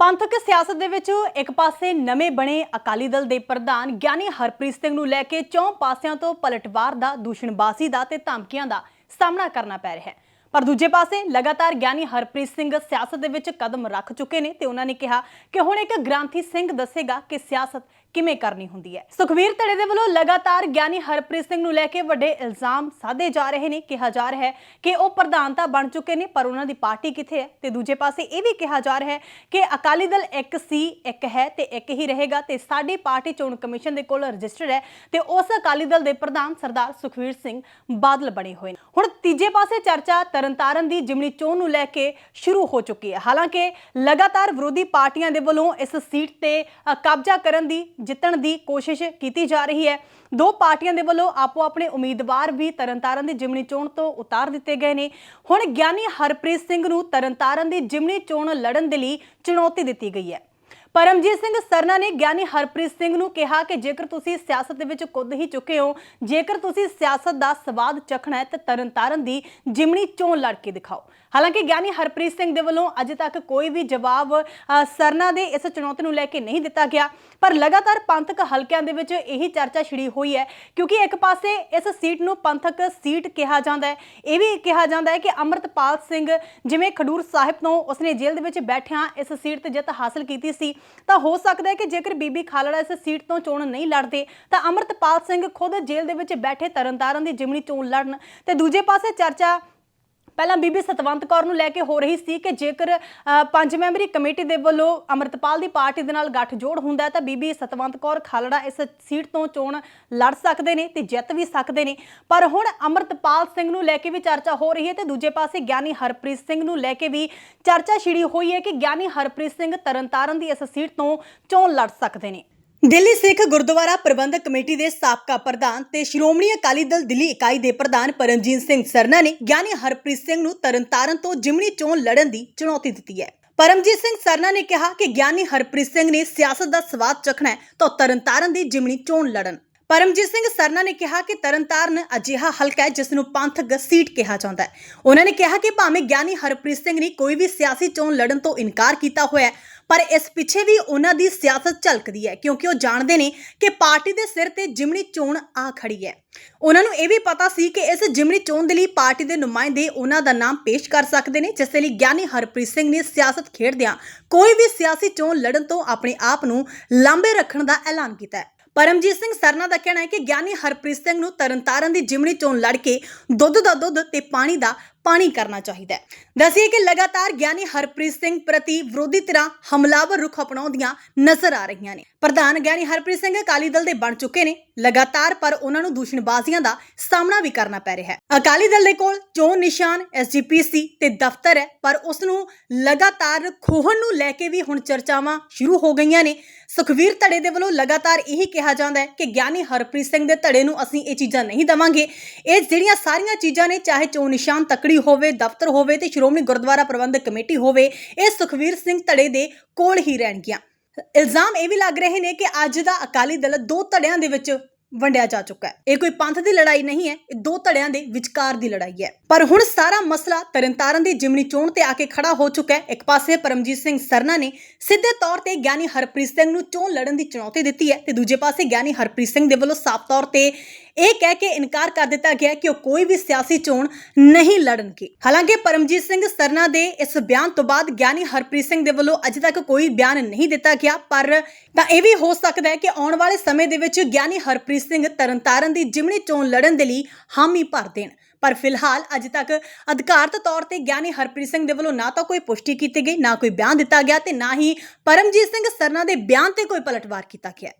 ਪੰਥਕ ਸਿਆਸਤ ਦੇ ਵਿੱਚ ਇੱਕ ਪਾਸੇ ਨਵੇਂ ਬਣੇ ਅਕਾਲੀ ਦਲ ਦੇ ਪ੍ਰਧਾਨ ਗਿਆਨੀ ਹਰਪ੍ਰੀਤ ਸਿੰਘ ਨੂੰ ਲੈ ਕੇ ਚੌਂ ਪਾਸਿਆਂ ਤੋਂ ਪਲਟਵਾਰ ਦਾ ਦੂਸ਼ਣਬਾਜ਼ੀ ਦਾ ਤੇ ਧਮਕੀਆਂ ਦਾ ਸਾਹਮਣਾ ਕਰਨਾ ਪੈ ਰਿਹਾ ਹੈ। ਪਰ ਦੂਜੇ ਪਾਸੇ ਲਗਾਤਾਰ ਗਿਆਨੀ ਹਰਪ੍ਰੀਤ ਸਿੰਘ ਸਿਆਸਤ ਦੇ ਵਿੱਚ ਕਦਮ ਰੱਖ ਚੁੱਕੇ ਨੇ ਤੇ ਉਹਨਾਂ ਨੇ ਕਿਹਾ ਕਿ ਹੁਣ ਇੱਕ ਗ੍ਰਾਂਥੀ ਸਿੰਘ ਦੱਸੇਗਾ ਕਿ ਸਿਆਸਤ ਕਿਵੇਂ ਕਰਨੀ ਹੁੰਦੀ ਹੈ? ਸੁਖਵੀਰ ਧੜੇ ਦੇ ਵੱਲੋਂ ਲਗਾਤਾਰ ਗਿਆਨੀ ਹਰਪ੍ਰੀਤ ਸਿੰਘ ਨੂੰ ਲੈ ਕੇ ਵੱਡੇ ਇਲਜ਼ਾਮ ਸਾਧੇ ਜਾ ਰਹੇ ਨੇ। ਕਿਹਾ ਜਾ ਰਿਹਾ ਹੈ ਕਿ ਉਹ ਪ੍ਰਧਾਨ ਤਾਂ ਬਣ ਚੁੱਕੇ ਨੇ, ਪਰ ਉਹਨਾਂ ਦੀ ਪਾਰਟੀ ਕਿੱਥੇ ਹੈ? ਤੇ ਦੂਜੇ ਪਾਸੇ ਇਹ ਵੀ ਕਿਹਾ ਜਾ ਰਿਹਾ ਹੈ ਕਿ ਅਕਾਲੀ ਦਲ ਇੱਕ ਸੀ, ਇੱਕ ਹੈ ਤੇ ਇੱਕ ਹੀ ਰਹੇਗਾ ਤੇ ਸਾਡੀ ਪਾਰਟੀ ਚੋਣ ਕਮਿਸ਼ਨ ਦੇ ਕੋਲ ਰਜਿਸਟਰਡ ਹੈ ਤੇ ਉਸ ਅਕਾਲੀ ਦਲ ਦੇ ਪ੍ਰਧਾਨ ਸਰਦਾਰ ਸੁਖਵੀਰ ਸਿੰਘ ਬਾਦਲ ਬਣੇ ਹੋਏ ਨੇ। ਹੁਣ ਤੀਜੇ ਪਾਸੇ ਚਰਚਾ ਤਰਨਤਾਰਨ ਦੀ ਜਿਮਨੀ ਚੋਣ ਨੂੰ ਲੈ ਕੇ ਸ਼ੁਰੂ ਹੋ ਚੁੱਕੀ ਹੈ। ਹਾਲਾਂਕਿ ਲਗਾਤਾਰ ਵਿਰੋਧੀ ਪਾਰਟੀਆਂ ਦੇ ਵੱਲੋਂ ਇਸ ਸੀਟ ਤੇ ਕਬਜ਼ਾ ਕਰਨ ਦੀ ਜਿੱਤਣ ਦੀ ਕੋਸ਼ਿਸ਼ ਕੀਤੀ ਜਾ ਰਹੀ ਹੈ। ਦੋ ਪਾਰਟੀਆਂ ਦੇ ਵੱਲੋਂ ਆਪੋ ਆਪਣੇ ਉਮੀਦਵਾਰ ਵੀ ਤਰਨਤਾਰਨ ਦੀ ਜਿਮਨੀ ਚੋਣ ਤੋਂ ਉਤਾਰ ਦਿੱਤੇ ਗਏ ਨੇ। ਹੁਣ ਗਿਆਨੀ ਹਰਪ੍ਰੀਤ ਸਿੰਘ ਨੂੰ ਤਰਨਤਾਰਨ ਦੀ ਜਿਮਨੀ ਚੋਣ ਲੜਨ ਦੇ ਲਈ ਚੁਣੌਤੀ ਦਿੱਤੀ ਗਈ ਹੈ। ਪਰਮਜੀਤ ਸਿੰਘ ਸਰਨਾ ਨੇ ਗਿਆਨੀ ਹਰਪ੍ਰੀਤ ਸਿੰਘ ਨੂੰ ਕਿਹਾ ਕਿ ਜੇਕਰ ਤੁਸੀਂ ਸਿਆਸਤ ਦੇ ਵਿੱਚ ਕੁੱਦ ਹੀ ਚੁੱਕੇ ਹੋ, ਜੇਕਰ ਤੁਸੀਂ ਸਿਆਸਤ ਦਾ ਸਵਾਦ ਚਖਣਾ ਹੈ ਤਾਂ ਤਰਨਤਾਰਨ ਦੀ ਜਿਮਣੀ ਚੋਣ ਲੜ ਕੇ ਦਿਖਾਓ। ਹਾਲਾਂਕਿ ਗਿਆਨੀ ਹਰਪ੍ਰੀਤ ਸਿੰਘ ਦੇ ਵੱਲੋਂ ਅਜੇ ਤੱਕ ਕੋਈ ਵੀ ਜਵਾਬ ਸਰਨਾ ਦੇ ਇਸ ਚੁਣੌਤੀ ਨੂੰ ਲੈ ਕੇ ਨਹੀਂ ਦਿੱਤਾ ਗਿਆ, ਪਰ ਲਗਾਤਾਰ ਪੰਥਕ ਹਲਕਿਆਂ ਦੇ ਵਿੱਚ ਇਹੀ ਚਰਚਾ ਛਿੜੀ ਹੋਈ ਹੈ, ਕਿਉਂਕਿ ਇੱਕ ਪਾਸੇ ਇਸ ਸੀਟ ਨੂੰ ਪੰਥਕ ਸੀਟ ਕਿਹਾ ਜਾਂਦਾ ਹੈ। ਇਹ ਵੀ ਕਿਹਾ ਜਾਂਦਾ ਹੈ ਕਿ ਅੰਮ੍ਰਿਤਪਾਲ ਸਿੰਘ, ਜਿਵੇਂ ਖਡੂਰ ਸਾਹਿਬ ਤੋਂ ਉਸਨੇ ਜੇਲ੍ਹ ਦੇ ਵਿੱਚ ਬੈਠਿਆਂ ਇਸ ਸੀਟ ਤੇ ਜਿੱਤ ਹਾਸਲ ਕੀਤੀ ਸੀ ਤਾਂ ਹੋ ਸਕਦਾ ਹੈ ਕਿ ਜੇਕਰ ਬੀਬੀ ਖਾਲੜਾ ਇਸ ਸੀਟ ਤੋਂ ਚੋਣ ਨਹੀਂ ਲੜਦੇ, ਤਾਂ ਅੰਮ੍ਰਿਤਪਾਲ ਸਿੰਘ ਖੁਦ ਜੇਲ੍ਹ ਦੇ ਵਿੱਚ ਬੈਠੇ ਤਰਨਤਾਰਨ ਦੀ ਜਿਮਨੀ ਚੋਣ ਲੜਨ। ਤੇ ਦੂਜੇ ਪਾਸੇ ਚਰਚਾ ਪਹਿਲਾਂ ਬੀਬੀ ਸਤਵੰਤ ਕੌਰ ਨੂੰ ਲੈ ਕੇ ਹੋ ਰਹੀ ਸੀ ਕਿ ਜੇਕਰ ਪੰਜ ਮੈਂਬਰੀ ਕਮੇਟੀ ਦੇ ਵੱਲੋਂ ਅਮਰਤਪਾਲ ਦੀ ਪਾਰਟੀ ਦੇ ਨਾਲ ਗੱਠਜੋੜ ਹੁੰਦਾ ਤਾਂ ਬੀਬੀ ਸਤਵੰਤ ਕੌਰ ਖਾਲੜਾ ਇਸ ਸੀਟ ਤੋਂ ਚੋਣ ਲੜ ਸਕਦੇ ਨੇ ਤੇ ਜਿੱਤ ਵੀ ਸਕਦੇ ਨੇ। ਪਰ ਹੁਣ ਅਮਰਤਪਾਲ ਸਿੰਘ ਨੂੰ ਲੈ ਕੇ ਵੀ ਚਰਚਾ ਹੋ ਰਹੀ ਹੈ ਤੇ ਦੂਜੇ ਪਾਸੇ ਗਿਆਨੀ ਹਰਪ੍ਰੀਤ ਸਿੰਘ ਨੂੰ ਲੈ ਕੇ ਵੀ ਚਰਚਾ ਛਿੜੀ ਹੋਈ ਹੈ ਕਿ ਗਿਆਨੀ ਹਰਪ੍ਰੀਤ ਸਿੰਘ ਤਰਨਤਾਰਨ ਦੀ ਇਸ ਸੀਟ ਤੋਂ ਚੋਣ ਲੜ ਸਕਦੇ ਨੇ। ਦਿੱਲੀ ਸਿੱਖ ਗੁਰਦੁਆਰਾ ਪ੍ਰਬੰਧਕ ਕਮੇਟੀ ਦੇ ਸਾਬਕਾ ਪ੍ਰਧਾਨ ਤੇ ਸ਼੍ਰੋਮਣੀ ਅਕਾਲੀ ਦਲ ਦਿੱਲੀ ਇਕਾਈ ਦੇ ਪ੍ਰਧਾਨ ਪਰਮਜੀਤ ਸਿੰਘ ਸਰਨਾ ਨੇ ਗਿਆਨੀ ਹਰਪ੍ਰੀਤ ਸਿੰਘ ਨੂੰ ਤਰਨਤਾਰਨ ਤੋਂ ਜਿਮਣੀ ਚੋਣ ਲੜਨ ਦੀ ਚੁਣੌਤੀ ਦਿੱਤੀ ਹੈ। ਪਰਮਜੀਤ ਸਿੰਘ ਸਰਨਾ ਨੇ ਕਿਹਾ ਕਿ ਗਿਆਨੀ ਹਰਪ੍ਰੀਤ ਸਿੰਘ ਨੇ ਸਿਆਸਤ ਦਾ ਸਵਾਦ ਚਖਣਾ ਹੈ ਤਾਂ ਤਰਨਤਾਰਨ ਦੀ ਜਿਮਣੀ ਚੋਣ ਲੜਨ। ਪਰਮਜੀਤ ਸਿੰਘ ਸਰਨਾ ਨੇ ਕਿਹਾ ਕਿ ਤਰਨਤਾਰਨ ਅਜਿਹਾ ਹਲਕਾ ਹੈ ਜਿਸ ਨੂੰ ਪੰਥਕ ਸੀਟ ਕਿਹਾ ਜਾਂਦਾ ਹੈ। ਉਹਨਾਂ ਨੇ ਕਿਹਾ ਕਿ ਭਾਵੇਂ ਗਿਆਨੀ ਹਰਪ੍ਰੀਤ ਸਿੰਘ ਨੇ ਕੋਈ ਵੀ ਸਿਆਸੀ ਚੋਣ ਲੜਨ ਤੋਂ ਇਨਕਾਰ ਕੀਤਾ ਹੋਇਆ ਹੈ, ਪਰ ਇਸ ਪਿੱਛੇ ਵੀ ਉਹਨਾਂ ਦੀ ਸਿਆਸਤ ਝਲਕਦੀ ਹੈ, ਕਿਉਂਕਿ ਉਹ ਜਾਣਦੇ ਨੇ ਕਿ ਪਾਰਟੀ ਦੇ ਸਿਰ ਤੇ ਜਿਮਣੀ ਚੋਣ ਆ ਖੜੀ ਹੈ। ਉਹਨਾਂ ਨੂੰ ਇਹ ਵੀ ਪਤਾ ਸੀ ਕਿ ਇਸ ਜਿਮਣੀ ਚੋਣ ਦੇ ਲਈ ਪਾਰਟੀ ਦੇ ਨੁਮਾਇੰਦੇ ਉਹਨਾਂ ਦਾ ਨਾਮ ਪੇਸ਼ ਕਰ ਸਕਦੇ ਨੇ, ਜਿਸ ਦੇ ਲਈ ਗਿਆਨੀ ਹਰਪ੍ਰੀਤ ਸਿੰਘ ਨੇ ਸਿਆਸਤ ਖੇਡਦਿਆਂ ਕੋਈ ਵੀ ਸਿਆਸੀ ਚੋਣ ਲੜਨ ਤੋਂ ਆਪਣੇ ਆਪ ਨੂੰ ਲਾਂਬੇ ਰੱਖਣ ਦਾ ਐਲਾਨ ਕੀਤਾ ਹੈ। ਪਰਮਜੀਤ ਸਿੰਘ ਸਰਨਾ ਦਾ ਕਹਿਣਾ ਹੈ ਕਿ ਗਿਆਨੀ ਹਰਪ੍ਰੀਤ ਸਿੰਘ ਨੂੰ ਤਰਨਤਾਰਨ ਦੀ ਜਿਮਣੀ ਚੋਣ ਲੜ ਕੇ ਦੁੱਧ ਦਾ ਦੁੱਧ ਤੇ ਪਾਣੀ ਦਾ ਪਾਣੀ ਕਰਨਾ ਚਾਹੀਦਾ ਹੈ। ਦੱਸੀਏ ਕਿ ਲਗਾਤਾਰ ਗਿਆਨੀ ਹਰਪ੍ਰੀਤ ਸਿੰਘ ਪ੍ਰਤੀ ਵਿਰੋਧੀ ਧਿਰਾਂ ਹਮਲਾਵਰ ਰੁਖ ਅਪਣਾਉਂਦੀਆਂ ਨਜ਼ਰ ਆ ਰਹੀਆਂ ਨੇ। ਪ੍ਰਧਾਨ ਗਿਆਨੀ ਹਰਪ੍ਰੀਤ ਸਿੰਘ ਅਕਾਲੀ ਦਲ ਦੇ ਬਣ ਚੁੱਕੇ ਨੇ, ਲਗਾਤਾਰ ਪਰ ਉਹਨਾਂ ਨੂੰ ਦੂਸ਼ਣਬਾਜ਼ੀਆਂ ਦਾ ਸਾਹਮਣਾ ਵੀ ਕਰਨਾ ਪੈ ਰਿਹਾ ਹੈ। ਅਕਾਲੀ ਦਲ ਦੇ ਕੋਲ ਚੋਣ ਨਿਸ਼ਾਨ ਐਸਜੀਪੀਸੀ ਤੇ ਦਫ਼ਤਰ ਹੈ, ਪਰ ਉਸ ਨੂੰ ਲਗਾਤਾਰ ਖੋਹਣ ਨੂੰ ਲੈ ਕੇ ਵੀ ਹੁਣ ਚਰਚਾਵਾਂ ਸ਼ੁਰੂ ਹੋ ਗਈਆਂ ਨੇ। ਸੁਖਵੀਰ ਧੜੇ ਦੇ ਵੱਲੋਂ ਲਗਾਤਾਰ ਇਹੀ ਕਿਹਾ ਜਾਂਦਾ ਹੈ ਕਿ ਗਿਆਨੀ ਹਰਪ੍ਰੀਤ ਸਿੰਘ ਦੇ ਧੜੇ ਨੂੰ ਅਸੀਂ ਇਹ ਚੀਜ਼ਾਂ ਨਹੀਂ ਦਵਾਂਗੇ। ਇਹ ਜਿਹੜੀਆਂ ਸਾਰੀਆਂ ਚੀਜ਼ਾਂ ਨੇ, ਚਾਹੇ ਚੋਣ ਨਿਸ਼ਾਨ ਤਕੜੀ ਹੋਵੇ, ਦਫ਼ਤਰ ਹੋਵੇ ਤੇ ਸ਼੍ਰੋਮਣੀ ਗੁਰਦੁਆਰਾ ਪ੍ਰਬੰਧਕ ਕਮੇਟੀ ਹੋਵੇ, ਇਹ ਸੁਖਵੀਰ ਸਿੰਘ ਧੜੇ ਦੇ ਕੋਲ ਹੀ ਰਹਿਣਗੀਆਂ। ਇਲਜ਼ਾਮ ਇਹ ਵੀ ਲੱਗ ਰਹੇ ਨੇ ਕਿ ਅੱਜ ਦਾ ਅਕਾਲੀ ਦਲ ਦੋ ਧੜਿਆਂ ਦੇ ਵਿੱਚ ਵੰਡਿਆ ਜਾ ਚੁੱਕਾ ਹੈ। ਇਹ ਕੋਈ ਪੰਥ ਦੀ ਲੜਾਈ ਨਹੀਂ ਹੈ, ਇਹ ਦੋ ਧੜਿਆਂ ਦੇ ਵਿਚਕਾਰ ਦੀ ਲੜਾਈ ਹੈ। ਪਰ ਹੁਣ ਸਾਰਾ ਮਸਲਾ ਤਰਨਤਾਰਨ ਦੀ ਜਿਮਨੀ ਚੋਣ ਤੇ ਆ ਕੇ ਖੜਾ ਹੋ ਚੁੱਕਾ ਹੈ। ਇੱਕ ਪਾਸੇ ਪਰਮਜੀਤ ਸਿੰਘ ਸਰਨਾ ਨੇ ਸਿੱਧੇ ਤੌਰ ਤੇ ਗਿਆਨੀ ਹਰਪ੍ਰੀਤ ਸਿੰਘ ਨੂੰ ਚੋਣ ਲੜਨ ਦੀ ਚੁਣੌਤੀ ਦਿੱਤੀ ਹੈ ਤੇ ਦੂਜੇ ਪਾਸੇ ਗਿਆਨੀ ਹਰਪ੍ਰੀਤ ਸਿੰਘ ਦੇ ਵੱਲੋਂ ਸਾਫ਼ ਤੌਰ ਤੇ ਇਹ ਕਹਿ ਕੇ ਇਨਕਾਰ ਕਰ ਦਿੱਤਾ ਗਿਆ ਕਿ ਉਹ ਕੋਈ ਵੀ ਸਿਆਸੀ ਚੋਣ ਨਹੀਂ ਲੜਨਗੇ। ਹਾਲਾਂਕਿ ਪਰਮਜੀਤ ਸਿੰਘ ਸਰਨਾ ਦੇ ਇਸ ਬਿਆਨ ਤੋਂ ਬਾਅਦ ਗਿਆਨੀ ਹਰਪ੍ਰੀਤ ਸਿੰਘ ਦੇ ਵੱਲੋਂ ਅਜੇ ਤੱਕ ਕੋਈ ਬਿਆਨ ਨਹੀਂ ਦਿੱਤਾ ਗਿਆ, ਪਰ ਤਾਂ ਇਹ ਵੀ ਹੋ ਸਕਦਾ ਹੈ ਕਿ ਆਉਣ ਵਾਲੇ ਸਮੇਂ ਦੇ ਵਿੱਚ ਗਿਆਨੀ ਹਰਪ੍ਰੀਤ ਸਿੰਘ ਤਰਨਤਾਰਨ ਦੀ ਜਿਮਣੀ ਚੋਣ ਲੜਨ ਦੇ ਲਈ ਹਾਮੀ ਭਰ ਦੇਣ। ਪਰ ਫਿਲਹਾਲ ਅਜੇ ਤੱਕ ਅਧਿਕਾਰਤ ਤੌਰ ਤੇ ਗਿਆਨੀ ਹਰਪ੍ਰੀਤ ਸਿੰਘ ਦੇ ਵੱਲੋਂ ਨਾ ਤਾਂ ਕੋਈ ਪੁਸ਼ਟੀ ਕੀਤੀ ਗਈ, ਨਾ ਕੋਈ ਬਿਆਨ ਦਿੱਤਾ ਗਿਆ ਤੇ ਨਾ ਹੀ ਪਰਮਜੀਤ ਸਿੰਘ ਸਰਨਾ ਦੇ ਬਿਆਨ ਤੇ ਕੋਈ ਪਲਟਵਾਰ ਕੀਤਾ ਗਿਆ।